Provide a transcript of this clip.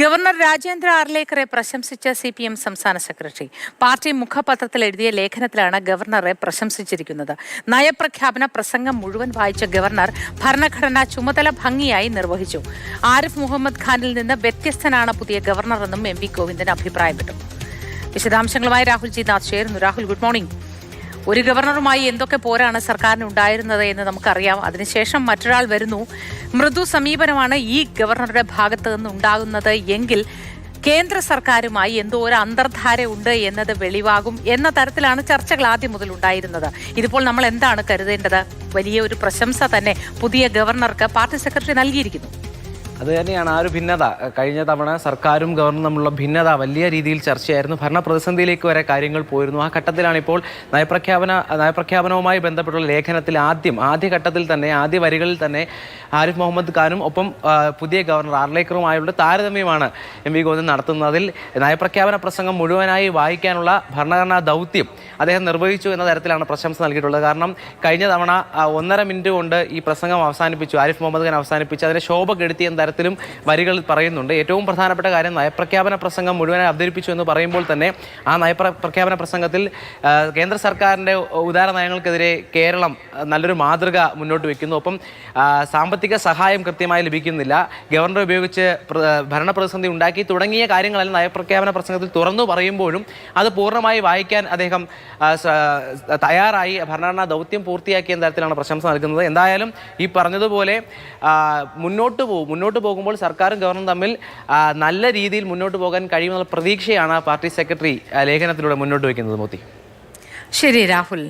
Governor Rajendra ആർലേക്കറെ പ്രശംസിച്ച C P M സംസ്ഥാന സെക്രട്ടറി. പാർട്ടി മുഖപത്രത്തിൽ എഴുതിയ ലേഖനത്തിലാണ് ഗവർണറെ പ്രശംസിച്ചിരിക്കുന്നത്. നയപ്രഖ്യാപന പ്രസംഗം മുഴുവൻ വായിച്ച ഗവർണർ ഭരണഘടന ചുമതല ഭംഗിയായി നിർവഹിച്ചു. ആരിഫ് മുഹമ്മദ് ഖാനിൽ നിന്ന് വ്യത്യസ്തനാണ് പുതിയ ഗവർണറെന്നും എം വി ഗോവിന്ദൻ അഭിപ്രായപ്പെട്ടു. വിശദാംശങ്ങളുമായി രാഹുൽ ജി നാഥ് ചേരുന്നു. Rahul good morning. ഒരു ഗവർണറുമായി എന്തൊക്കെ പോരാണ് സർക്കാരിന് ഉണ്ടായിരുന്നത് എന്ന് നമുക്കറിയാം. അതിനുശേഷം മറ്റൊരാൾ വരുന്നു. മൃദു സമീപനമാണ് ഈ ഗവർണറുടെ ഭാഗത്ത് നിന്ന് ഉണ്ടാകുന്നത്. എങ്കിൽ കേന്ദ്ര സർക്കാരുമായി എന്തോ ഒരു അന്തർധാര ഉണ്ട് എന്നത് വെളിവാകും എന്ന തരത്തിലാണ് ചർച്ചകൾ ആദ്യം മുതൽ ഉണ്ടായിരുന്നത്. ഇതിപ്പോൾ നമ്മൾ എന്താണ് കരുതേണ്ടത്? വലിയ ഒരു പ്രശംസ തന്നെ പുതിയ ഗവർണർക്ക് പാർട്ടി സെക്രട്ടറി നൽകിയിരിക്കുന്നു. അത് തന്നെയാണ് ആ ഒരു ഭിന്നത. കഴിഞ്ഞ തവണ സർക്കാരും ഗവർണറും തമ്മിലുള്ള ഭിന്നത വലിയ രീതിയിൽ ചർച്ചയായിരുന്നു. ഭരണ പ്രതിസന്ധിയിലേക്ക് വരെ കാര്യങ്ങൾ പോയിരുന്നു. ആ ഘട്ടത്തിലാണ് ഇപ്പോൾ നയപ്രഖ്യാപന നയപ്രഖ്യാപനവുമായി ബന്ധപ്പെട്ടുള്ള ലേഖനത്തിൽ ആദ്യം ആദ്യ ഘട്ടത്തിൽ തന്നെ ആദ്യ വരികളിൽ തന്നെ ആരിഫ് മുഹമ്മദ് ഖാനും ഒപ്പം പുതിയ ഗവർണർ ആർലേക്കറുമായുള്ള താരതമ്യമാണ് എം വി ഗോവിന്ദൻ നടത്തുന്നതിൽ നയപ്രഖ്യാപന പ്രസംഗം മുഴുവനായി വായിക്കാനുള്ള ഭരണഘടനാ ദൗത്യം അദ്ദേഹം നിർവഹിച്ചു എന്ന തരത്തിലാണ് പ്രശംസ നൽകിയിട്ടുള്ളത്. കാരണം കഴിഞ്ഞ തവണ ഒന്നര മിനിറ്റ് കൊണ്ട് ഈ പ്രസംഗം അവസാനിപ്പിച്ചു ആരിഫ് മുഹമ്മദ് ഖാൻ അവസാനിപ്പിച്ചു. അതിനെ ശോഭ കെടുത്തി എന്ന തരത്തിലും വരികൾ പറയുന്നുണ്ട്. ഏറ്റവും പ്രധാനപ്പെട്ട കാര്യം നയപ്രഖ്യാപന പ്രസംഗം മുഴുവനായി അവതരിപ്പിച്ചു എന്ന് പറയുമ്പോൾ തന്നെ ആ നയപ്ര പ്രഖ്യാപന പ്രസംഗത്തിൽ കേന്ദ്ര സർക്കാരിന്റെ ഉദാര നയങ്ങൾക്കെതിരെ കേരളം നല്ലൊരു മാതൃക മുന്നോട്ട് വെക്കുന്നു. ഒപ്പം സാമ്പത്തിക സഹായം കൃത്യമായി ലഭിക്കുന്നില്ല. ഗവർണർ ഉപയോഗിച്ച് ഭരണപ്രതിസന്ധി ഉണ്ടാക്കി തുടങ്ങിയ കാര്യങ്ങളെല്ലാം നയപ്രഖ്യാപന പ്രസംഗത്തിൽ തുറന്നു പറയുമ്പോഴും അത് പൂർണമായി വായിക്കാൻ അദ്ദേഹം തയ്യാറായി. ഭരണഘടനാ ദൗത്യം പൂർത്തിയാക്കിയ തരത്തിലാണ് പ്രശംസ നൽകുന്നത്. എന്തായാലും ഈ പറഞ്ഞതുപോലെ മുന്നോട്ട് പോകും മുന്നോട്ട് പോകുമ്പോൾ സർക്കാരും ഗവർണറും തമ്മിൽ നല്ല രീതിയിൽ മുന്നോട്ട് പോകാൻ കഴിയുമെന്നുള്ള പ്രതീക്ഷയാണ് പാർട്ടി സെക്രട്ടറി ലേഖനത്തിലൂടെ മുന്നോട്ട് വയ്ക്കുന്നത് മോത്തി ശരി രാഹുൽ.